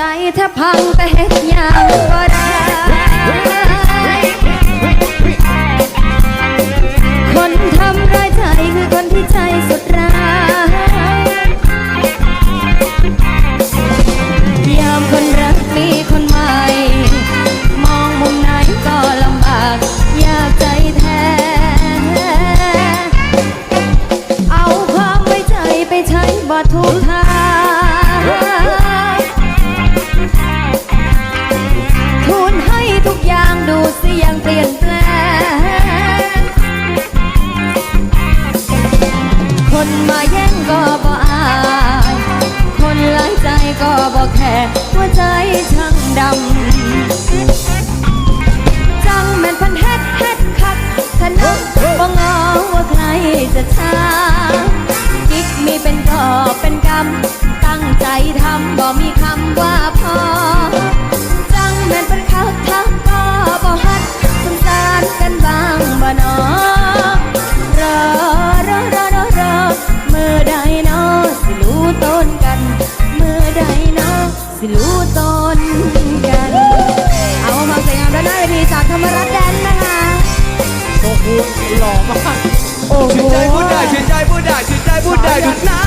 ใจถ้าพังแต่เหตุยัง ก่ก็บ่อาย คนหลายใจก็บ่แคร์หัวใจ หล่อมากชื่นใจพูดได้ชื่นใจพูดได้ชื่นใจพูดได้ดูกน้า